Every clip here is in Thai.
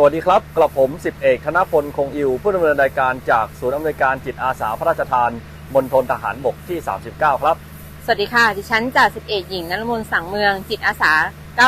สวัสดีครับ กระผมสิบเอกธนพลคงอิวผู้ดำเนินรายการจากศูนย์อำนวยการจิตอาสาพระราชทานมณฑลทหารบกที่ 39 ครับ สวัสดีค่ะ ดิฉันจ่าสิบเอกหญิงนรมนสังเมือง จิตอาสา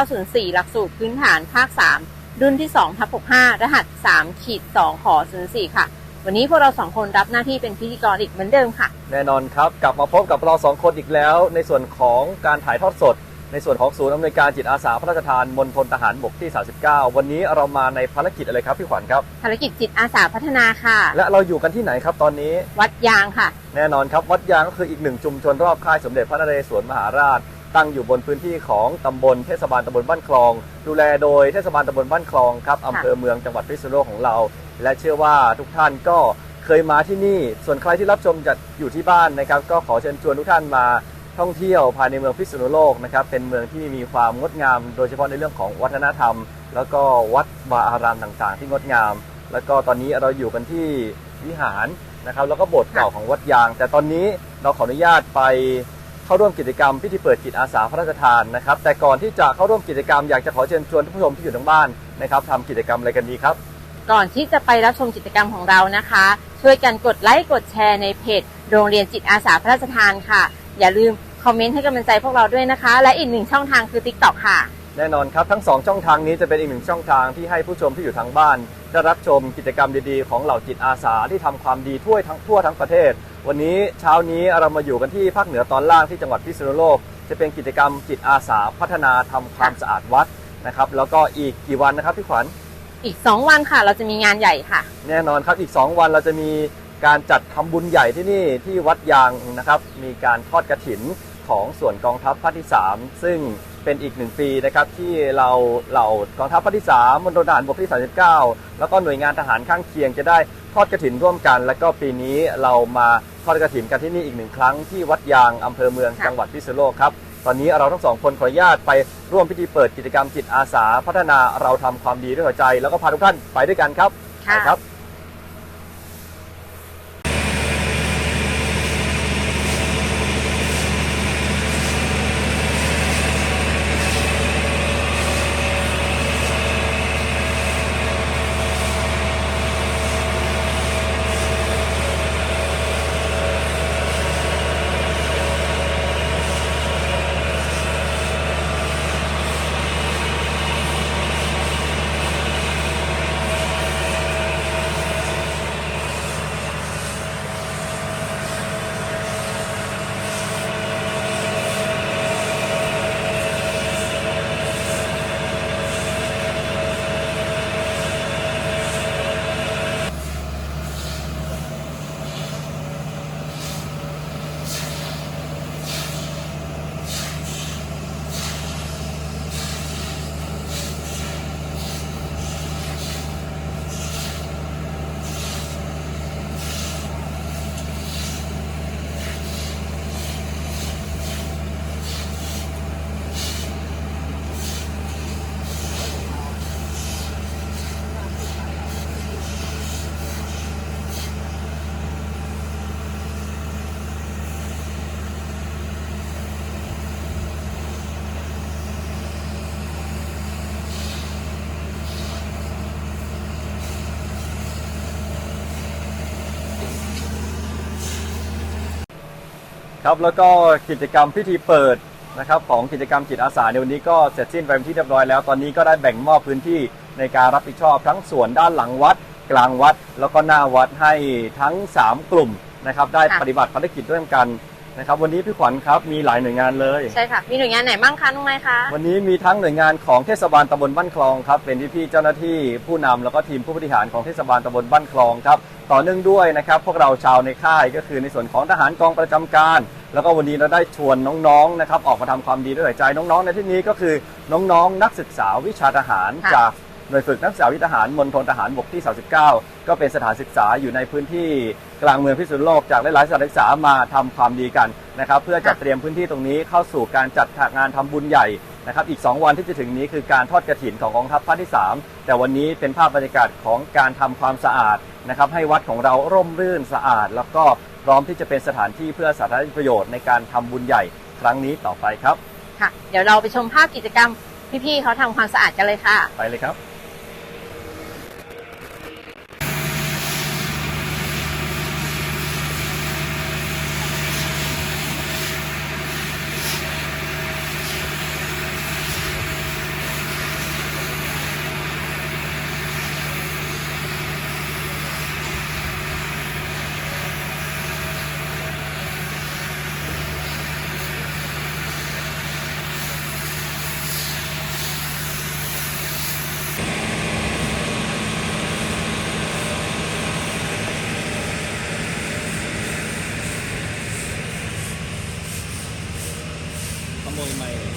904 หลักสูตรพื้นฐานภาค 3 รุ่นที่2ทับ65 รหัส3ขีด2ขอ04ค่ะ วันนี้พวกเราสองคนรับหน้าที่เป็นพิธีกรอีกเหมือนเดิมค่ะ แน่นอนครับ กลับมาพบกับเราสองคนอีกแล้ว ในส่วนของการถ่ายทอดสด ในส่วนของศูนย์อำนวยการจิตอาสาพระราชทานมณฑลทหารบกที่ 39 วันนี้เรามาในภารกิจอะไรครับพี่ขวัญครับ ภารกิจจิตอาสาพัฒนาค่ะ และเราอยู่กันที่ไหนครับตอนนี้ วัดยางค่ะ แน่นอนครับวัดยางก็คืออีกหนึ่งชุมชนรอบค่ายสมเด็จพระนเรศวรมหาราช ตั้งอยู่บนพื้นที่ของตำบลเทศบาลตำบลบ้านคลอง ดูแลโดยเทศบาลตำบลบ้านคลองครับอำเภอเมืองจังหวัดพิษณุโลกของเรา และเชื่อว่าทุกท่านก็เคยมาที่นี่ ส่วนใครที่รับชมจากอยู่ที่บ้านนะครับ ก็ขอเชิญชวนทุกท่านมา ท่องเที่ยวภายในเมืองพิษณุโลกนะครับเป็นเมืองที่มีความงดงาม โดยเฉพาะในเรื่องของวัฒนธรรม แล้วก็วัดวาอารามต่างๆ ที่งดงาม แล้วก็ตอนนี้เราอยู่กันที่วิหารนะครับแล้วก็โบสถ์เก่าของวัดยาง แต่ตอนนี้เราขออนุญาตไปเข้าร่วมกิจกรรมพิธีเปิดจิตอาสาพระราชทานนะครับ แต่ก่อนที่จะเข้าร่วมกิจกรรมอยากจะขอเชิญชวนท่านผู้ชมที่อยู่ทางบ้านนะครับทำกิจกรรมอะไรกันดีครับ ก่อนที่จะไปรับชมกิจกรรมของเรานะคะ ช่วยกันกดไลค์กดแชร์ในเพจโรงเรียนจิตอาสาพระราชทานค่ะ อย่าลืมคอมเมนต์ให้กำลังใจพวกเราด้วยนะคะ และอีกหนึ่งช่องทางคือ TikTok ค่ะ แน่นอนครับ ทั้ง 2 ช่องทางนี้จะเป็นอีกหนึ่งช่องทางที่ให้ผู้ชมที่อยู่ทางบ้าน ได้รับชมกิจกรรมดีๆ ของเหล่าจิตอาสาที่ทำความดีทั่วทั้งทั่วทั้งประเทศ วันนี้เช้านี้เรามาอยู่กันที่ภาคเหนือตอนล่างที่จังหวัดพิษณุโลก จะเป็นกิจกรรมจิตอาสาพัฒนาทำความสะอาดวัดนะครับแล้วก็อีกกี่วันนะครับพี่ขวัญ อีก 2 วันค่ะ เราจะมีงานใหญ่ค่ะ แน่นอนครับอีก 2 วันเราจะมี การจัดทำบุญใหญ่ที่นี่ที่วัดยางนะครับ มีการทอดกระถินของส่วนกองทัพภาคที่ 3 ซึ่งเป็นอีกหนึ่งปีนะครับที่เราเหล่ากองทัพภาคที่3มณฑลทหารบกที่ 39 แล้วก็หน่วยงานทหารข้างเคียงจะได้ทอดกระถินร่วมกัน แล้วก็ปีนี้เรามาทอดกระถินกันที่นี่อีกหนึ่งครั้งที่วัดยางอำเภอเมืองค่ะจังหวัดพิษณุโลกครับตอนนี้เราทั้งสองคนขออนุญาตไปร่วมพิธีเปิดกิจกรรมจิตอาสา พัฒนาเราทำความดีด้วยหัวใจ แล้วก็พาทุกท่านไปด้วยกันครับค่ะไปครับ ครับแล้วก็กิจกรรมพิธีเปิดนะครับของกิจกรรมจิตอาสาในวันนี้ก็เสร็จสิ้นไปเป็นที่เรียบร้อยแล้ว ตอนนี้ก็ได้แบ่งมอบพื้นที่ในการรับผิดชอบทั้งส่วนด้านหลังวัด กลางวัด แล้วก็หน้าวัดให้ทั้ง 3 กลุ่มนะครับได้ปฏิบัติภารกิจร่วมกัน นะครับวันนี้พี่ขวัญครับมีหลายหน่วยงานเลย ใช่ค่ะ มีหน่วยงานไหนบ้างคะน้องไม้คะวันนี้มีทั้งหน่วยงานของเทศบาลตำบลบ้านคลองครับเป็นพี่ๆเจ้าหน้าที่ผู้นำแล้วก็ทีมผู้บริหารของเทศบาลตำบลบ้านคลองครับต่อเนื่องด้วยนะครับพวกเราชาวในค่ายก็คือในส่วนของทหารกองประจำการ แล้วก็วันนี้เราได้ชวนน้องๆนะครับออกมาทำความดีด้วยหัวใจน้องๆ ในที่นี้ก็คือน้องๆ นักศึกษาวิชาทหารค่ะจาก หน่วยฝึกนักศึกษาวิทยาทหารมณฑลทหารบกที่ 39 ก็เป็นสถานศึกษาอยู่ในพื้นที่กลางเมืองพิษณุโลกจากหลายๆสถานศึกษามาทำความดีกันนะครับเพื่อจัดเตรียมพื้นที่ตรงนี้เข้าสู่การจัดงานทำบุญใหญ่นะครับอีก 2 วันที่จะถึงนี้คือการทอดกระถินของกองทัพภาคที่ 3 แต่วันนี้เป็นภาพบรรยากาศของการทำความสะอาดนะครับให้วัดของเราร่มรื่นสะอาด แล้วก็พร้อมที่จะเป็นสถานที่เพื่อสาธารณประโยชน์ในการทำบุญใหญ่ครั้งนี้ต่อไปครับค่ะเดี๋ยวเราไปชมภาพกิจกรรมพี่ๆเขาทำความสะอาดกันเลยค่ะ ไปเลยครับ all my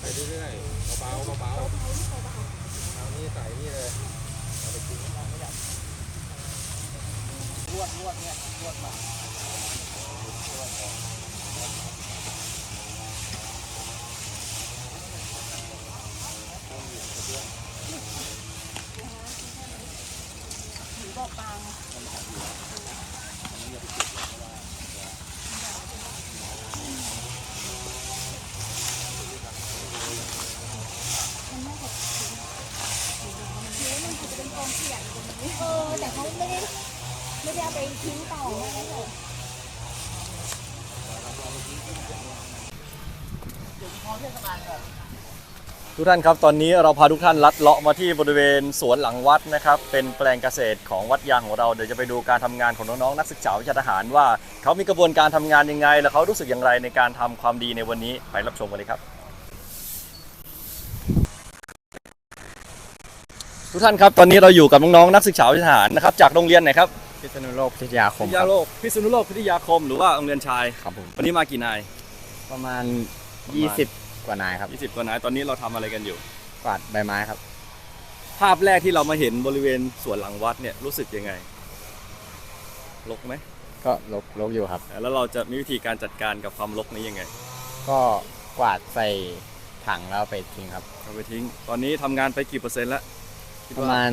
ไปเรื่อยๆเบาๆเบาๆ เอานี่ใส่นี่เลยเอาไปทิ้งรวดรวดเนี่ยรวดมา เออแต่เขาไม่ได้ไม่ได้เอาไปทิ้งต่อไม่ได้เลยทุกท่านครับตอนนี้เราพาทุกท่านลัดเลาะมาที่บริเวณสวนหลังวัดนะครับ เป็นแปลงเกษตรของวัดยางของเราเดี๋ยวจะไปดูการทำงานของน้องๆนักศึกษาวิชาทหารว่า เขามีกระบวนการทำงานยังไง และเขารู้สึกอย่างไรในการทำความดีในวันนี้ไปรับชมกันเลยครับ ทุกท่านครับตอนนี้เราอยู่กับน้องๆนักศึกษาวิชาทหารนะครับจากโรงเรียนไหนครับพิษณุโลกพิทยาคพิมทคยารับโลกพิษณุโลกพิทยาคมหรือว่าโรงเรียนชาย ครับผมวันนี้มากี่นาย ประมาณ ประมาณ 20 กว่านายครับ20กว่านายตอนนี้เราทำอะไรกันอยู่ กวาดใบไม้ครับ ภาพแรกที่เรามาเห็นบริเวณสวนหลังวัดเนี่ยรู้สึกยังไงรกไหมก็ลกลกอยู่ครับ แล้วเราจะมีวิธีการจัดการกับความรกนี้ยังไงก็กวาดใส่ถังแล้วเอาไปทิ้งครับเอาไปทิ้ง ตอนนี้ทำงานไปกี่เปอร์เซ็นต์แล้ว คิดประว่ามาณ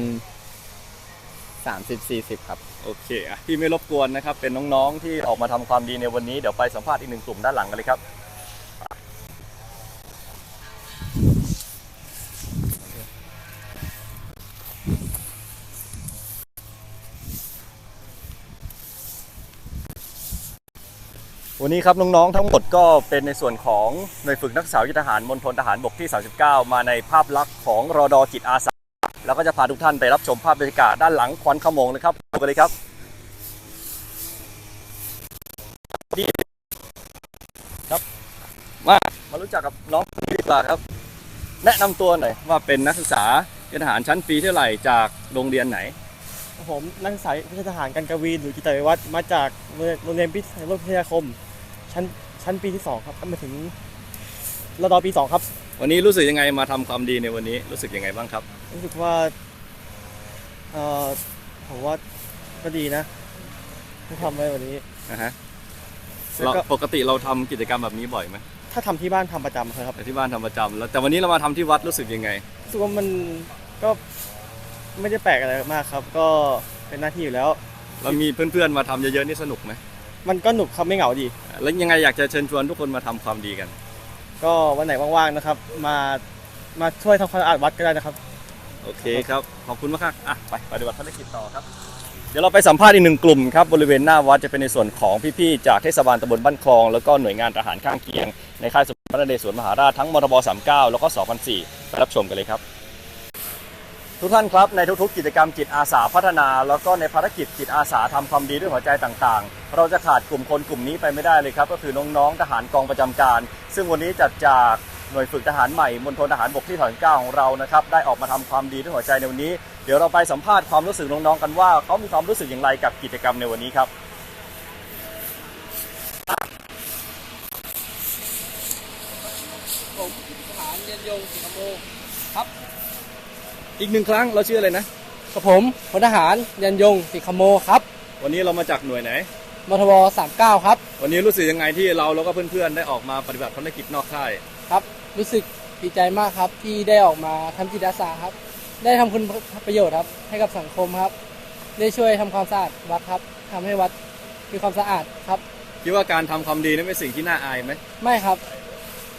30-40ครับ โอเคอะพี่ไม่รบกวนนะครับ เป็นน้องๆที่ออกมาทำความดีในวันนี้ เดี๋ยวไปสัมภาษณ์อีกหนึ่งกลุ่มด้านหลังกันเลยครับ วันนี้ครับน้องๆทั้งหมดก็เป็นในส่วนของหน่วยฝึกนักศึกษาวิทยาทหารมณฑลทหารบกที่ 39 มาในภาพลักษณ์ของรอดอจิตอาสา แล้วก็จะพาทุกท่านไปรับชมภาพบรรยากาศด้านหลังควันขโมงนะครับดูกันเลยครับดีครับมามารู้จักกับน้องดีกว่าครับ แนะนำตัวหน่อยว่าเป็นนักศึกษาเป็นทหารชั้นปีเท่าไหร่จากโรงเรียนไหน ผมนักศึกษาวิชาทหารกันกวีนหรือกิตติวัฒน์มาจากโรงเรียนพิทยาพิทยาคม ชั้นชั้นปีที่2ครับมาถึงระดอปี2ครับ วันนี้รู้สึกยังไงมาทำความดีในวันนี้รู้สึกยังไงบ้างครับ รู้สึกว่าเอ่อผมว่าก็ดีนะที่ทำไว้วันนี้ นะฮะแล้วก็เราปกติเราทำกิจกรรมแบบนี้บ่อยไหมถ้าทำที่บ้านทำประจำครับแต่ที่บ้านทำประจำแล้วแต่วันนี้เรามาทำที่วัดรู้สึกยังไง รู้สึกว่ามันก็ไม่ได้แปลกอะไรมากครับ ก็เป็นหน้าที่อยู่แล้ว เรามีเพื่อนๆมาทำเยอะๆนี่สนุกไหมมันก็หนุกครับไม่เหงาดี แล้วยังไงอยากจะเชิญชวนทุกคนมาทำความดีกัน ก็วันไหนว่างๆนะครับ มามาช่วยทำความสะอาดวัดก็ได้นะครับ โอเคครับ ขอบคุณมากครับอะไปปฏิบัติภารกิจต่อครับ เดี๋ยวเราไปสัมภาษณ์อีกหนึ่งกลุ่มครับบริเวณหน้าวัดจะเป็นในส่วนของพี่ๆจากเทศบาลตำบลบ้านคลอง แล้วก็หน่วยงานทหารข้างเคียงในค่ายสมเด็จพระนเรศวรมหาราชทั้งมทบ39แล้วก็2004ไปรับชมกันเลยครับ ทุกท่านครับในทุกๆ กิจกรรมจิตอาสาพัฒนา แล้วก็ในภารกิจจิตอาสาทำความดีด้วยหัวใจต่างๆ เราจะขาดกลุ่มคนกลุ่มนี้ไปไม่ได้เลยครับ ก็คือน้องๆทหารกองประจำการ ซึ่งวันนี้จัดจากหน่วยฝึกทหารใหม่มณฑลทหารบกที่ถอยเก้าของเรานะครับได้ออกมาทำความดีด้วยหัวใจในวันนี้ เดี๋ยวเราไปสัมภาษณ์ความรู้สึกน้องๆกันว่าเขามีความรู้สึกอย่างไรกับกิจกรรมในวันนี้ครับผมทหารเยนยงสิงคโปร์ อีกหนึ่งครั้งเราชื่ออะไรนะ กับผมพลทหารยันยงสิงคโปร์ครับ วันนี้เรามาจากหน่วยไหนมทบ39 ครับ วันนี้รู้สึกยังไงที่เราแล้วก็เพื่อนๆได้ออกมาปฏิบัติภารกิจนอกค่ายครับ รู้สึกดีใจมากครับที่ได้ออกมาทำจิตอาสาครับ ได้ทำคุณประโยชน์ครับ ให้กับสังคมครับ ได้ช่วยทำความสะอาดวัดครับทำให้วัดมีความสะอาดครับ คิดว่าการทำความดีนั้นเป็นสิ่งที่น่าอายไหม ไม่ครับ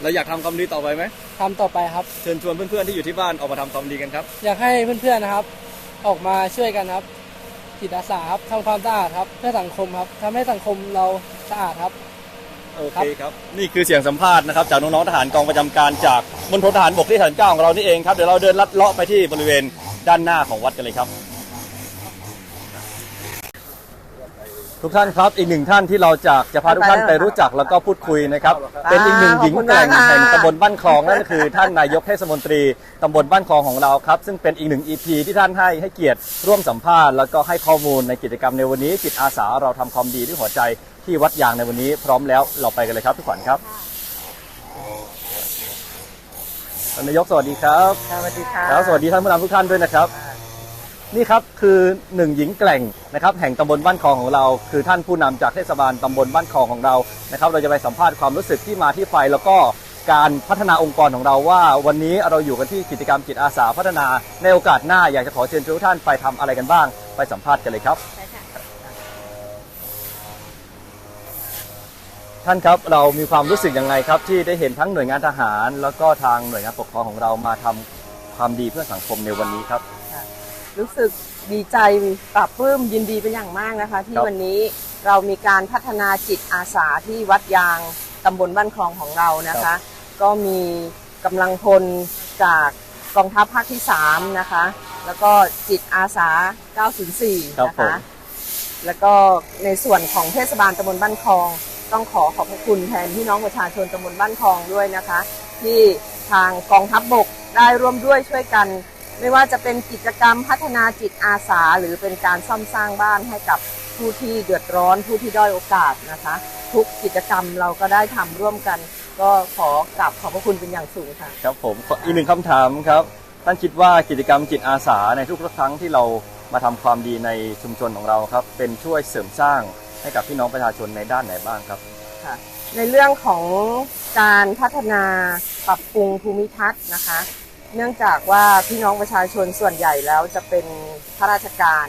เราอยากทำความดีต่อไปไหมทำต่อไปครับ เชิญชวนเพื่อนๆที่อยู่ที่บ้านออกมาทำความดีกันครับ อยากให้เพื่อนๆนะครับ ออกมาช่วยกันครับจิตอาสาครับทำความสะอาดครับเพื่อสังคมครับทำให้สังคมเราสะอาดครับ โอเคครับ นี่คือเสียงสัมภาษณ์นะครับจากน้องๆทหารกองประจำการจากมณฑลทหารบกที่ฐานเก้าของเรานี่เองครับเดี๋ยวเราเดินลัดเลาะไปที่บริเวณด้านหน้าของวัดกันเลยครับ ทุกท่านครับอีกหนึ่งท่านที่เราจะจะพาทุกท่านไปรู้จักแล้วก็พูดคุยนะครับ เป็นอีกหนึ่งหญิงแกร่งแห่งตำบลบ้านคลองนั่นก็คือท่านนายกเทศมนตรีตำบลบ้านคลองของเราครับ ซึ่งเป็นอีกหนึ่ง EP ที่ท่านให้ให้เกียรติร่วมสัมภาษณ์แล้วก็ให้ข้อมูลในกิจกรรมในวันนี้จิตอาสาเราทำความดีด้วยหัวใจที่วัดยางในวันนี้ พร้อมแล้วเราไปกันเลยครับทุกขวัญครับท่านนายกสวัสดีครับสวัสดีค่ะแล้วสวัสดีท่านผู้นำทุกท่านด้วยนะครับ นี่ครับคือหนึ่งหญิงแกร่งนะครับแห่งตำบลบ้านคลองของเรา คือท่านผู้นำจากเทศบาลตำบลบ้านคลองของเรานะครับเราจะไปสัมภาษณ์ความรู้สึกที่มาที่ไปแล้วก็การพัฒนาองค์กรของเราว่าวันนี้เราอยู่กันที่กิจกรรมจิตอาสาพัฒนาในโอกาสหน้าอยากจะขอเชิญชวนทุกท่านไปทำอะไรกันบ้าง ไปสัมภาษณ์กันเลยครับ ท่านครับเรามีความรู้สึกยังไงครับ ที่ได้เห็นทั้งหน่วยงานทหาร แล้วก็ทางหน่วยงานปกครองของเรามาทำความดีเพื่อสังคมในวันนี้ครับ รู้สึกดีใจปรับปลื้มยินดีเป็นอย่างมากนะคะ ที่ครับวันนี้เรามีการพัฒนาจิตอาสาที่วัดยางตำบลบ้านคลองของเรานะคะ ก็มีกำลังพลจากกองทัพภาคที่ 3 นะคะ แล้วก็จิตอาสา 904ครับนะผมคะ แล้วก็ในส่วนของเทศบาลตำบลบ้านคลอง ต้องขอขอบพระคุณแทนพี่น้องประชาชนตำบลบ้านคลองด้วยนะคะ ที่ทางกองทัพบบกได้ร่วมด้วยช่วยกัน ไม่ว่าจะเป็นกิจกรรมพัฒนาจิตอาสา หรือเป็นการซ่อมสร้างบ้านให้กับผู้ที่เดือดร้อนผู้ที่ด้อยโอกาสนะคะ ทุกกิจกรรมเราก็ได้ทำร่วมกัน ก็ขอกราบขอบพระคุณเป็นอย่างสูงค่ะครับผมขออีกหนึ่งคำถามครับท่านคิดว่ากิจกรรมจิตอาสาในทุกๆครั้งที่เรามาทำความดีในชุมชนของเราครับ เป็นช่วยเสริมสร้างให้กับพี่น้องประชาชนในด้านไหนบ้างครับค่ะในเรื่องของการพัฒนาปรับปรุงภูมิทัศน์นะคะ เนื่องจากว่าพี่น้องประชาชนส่วนใหญ่แล้วจะเป็นข้าราชการ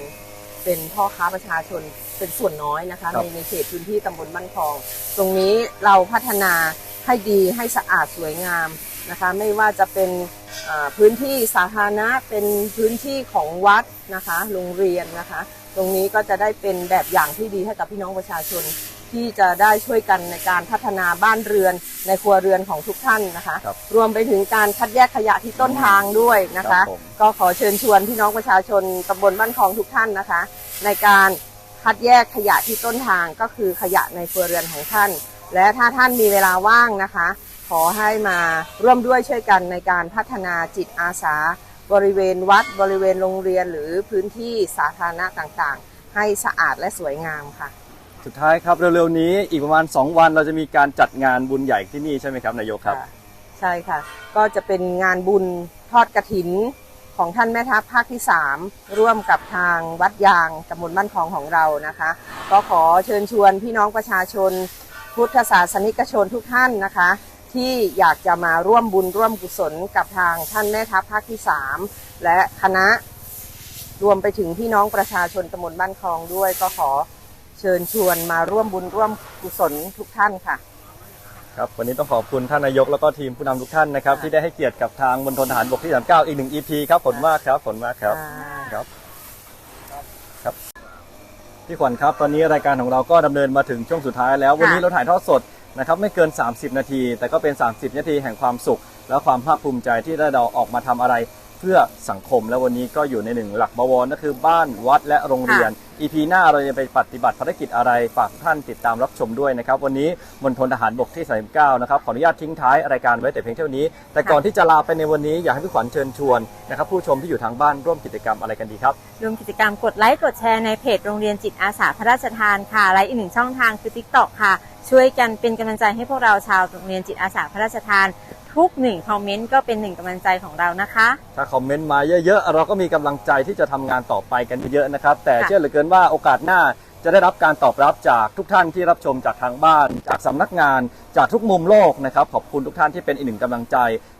เป็นพ่อค้าประชาชนเป็นส่วนน้อยนะคะครัในบในเขตพื้นที่ตำบลบ้านคลอง ตรงนี้เราพัฒนาให้ดีให้สะอาดสวยงามนะคะ ไม่ว่าจะเป็นอ่าพื้นที่สาธารณะเป็นพื้นที่ของวัดนะคะ โรงเรียนนะคะ ตรงนี้ก็จะได้เป็นแบบอย่างที่ดีให้กับพี่น้องประชาชน ที่จะได้ช่วยกันในการพัฒนาบ้านเรือนในครัวเรือนของทุกท่านนะคะครับรวมไปถึงการคัดแยกขยะที่ต้นทางด้วยนะครัคะบผม ก็ขอเชิญชวนพี่น้องประชาชนตำบลบ้านคลองทุกท่านนะคะ ในการคัดแยกขยะที่ต้นทางก็คือขยะในครัวเรือนของท่าน และถ้าท่านมีเวลาว่างนะคะ ขอให้มาร่วมด้วยช่วยกันในการพัฒนาจิตอาสา บริเวณวัดบริเวณโรงเรียนหรือพื้นที่สาธารณะต่างๆ ให้สะอาดและสวยงามค่ะ สุดท้ายครับเร็วๆนี้อีกประมาณ 2 วันเราจะมีการจัดงานบุญใหญ่ที่นี่ใช่ไหมครับนายกครับ ใช่ค่ะ ก็จะเป็นงานบุญทอดกระถินของท่านแม่ทัพภาคที่ 3 ร่วมกับทางวัดยางตำบลบ้านคลองของเรานะคะ ก็ขอเชิญชวนพี่น้องประชาชน พุทธศาสนิกชนทุกท่านนะคะ ที่อยากจะมาร่วมบุญร่วมกุศลกับทางท่านแม่ทัพภาคที่ 3 และคณะรวมไปถึงพี่น้องประชาชนตำบลบ้านคลองด้วยก็ขอ เชิญชวนมาร่วมบุญร่วมกุศลทุกท่านค่ะ ครับวันนี้ต้องขอบคุณท่านนายกแล้วก็ทีมผู้นำทุกท่านนะครับค่ะที่ได้ให้เกียรติกับทางมณฑลทหารบกที่ 39 อีกหนึ่ง EP ครับขอบคุณมากครับขอบคุณมากครับอ่าครับครับพี่ขวัญครับ ตอนนี้รายการของเราก็ดำเนินมาถึงช่วงสุดท้ายแล้ว วันนี้เราถ่ายทอดสดนะครับไม่เกิน 30 นาที แต่ก็เป็น 30 นาทีแห่งความสุข และความภาคภูมิใจที่ได้เราออกมาทำอะไร เพื่อสังคมและวันนี้ก็อยู่ในหนึ่งหลักบวรก็คือบ้านวัดและโรงเรียน EP หน้าเราจะไปปฏิบัติภารกิจอะไรฝากทุกท่านติดตามรับชมด้วยนะครับ วันนี้มณฑลทหารบกที่ 39 นะครับ ขออนุญาตทิ้งท้ายรายการไว้แต่เพียงเท่านี้ แต่ก่อนที่จะลาไปในวันนี้อยากให้พี่ขวัญเชิญชวนนะครับผู้ชมที่อยู่ทางบ้านร่วมกิจกรรมอะไรกันดีครับร่วมกิจกรรมกดไลค์กดแชร์ในเพจโรงเรียนจิตอาสาพระราชทานค่ะและอีกหนึ่งช่องทางคือ TikTok ค่ะ ช่วยกันเป็นกำลังใจให้พวกเราชาวโรงเรียนจิตอาสาพระราชทาน ทุกหนึ่งคอมเมนต์ก็เป็นหนึ่งกำลังใจของเรานะคะ ถ้าคอมเมนต์มาเยอะๆ เราก็มีกำลังใจที่จะทำงานต่อไปกันเยอะๆนะครับ แต่ค่ะเชื่อเหลือเกินว่าโอกาสหน้าจะได้รับการตอบรับจากทุกท่านที่รับชมจากทางบ้าน จากสำนักงาน จากทุกมุมโลกนะครับ ขอบคุณทุกท่านที่เป็นอีกหนึ่งกำลังใจ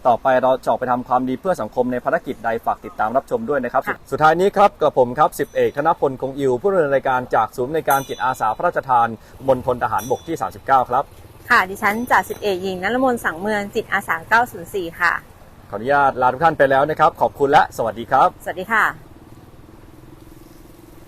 ต่อไปเราจะออกไปทำความดีเพื่อสังคมในภารกิจใดฝากติดตามรับชมด้วยนะครับค่ะสุดท้ายนี้ครับกับผมครับสิบเอกธนพลคงอิวผู้ดำเนินรายการจากศูนย์ในวยการจิตอาสาพระราชทานมณฑลทหารบกที่ 39 ครับ ค่ะ ดิฉันจ่าสิบเอกหญิงนรมนสังเมืองจิตอาสา904 ค่ะ ขออนุญาตลาทุกท่านไปแล้วนะครับ ขอบคุณและสวัสดีครับ สวัสดีค่ะ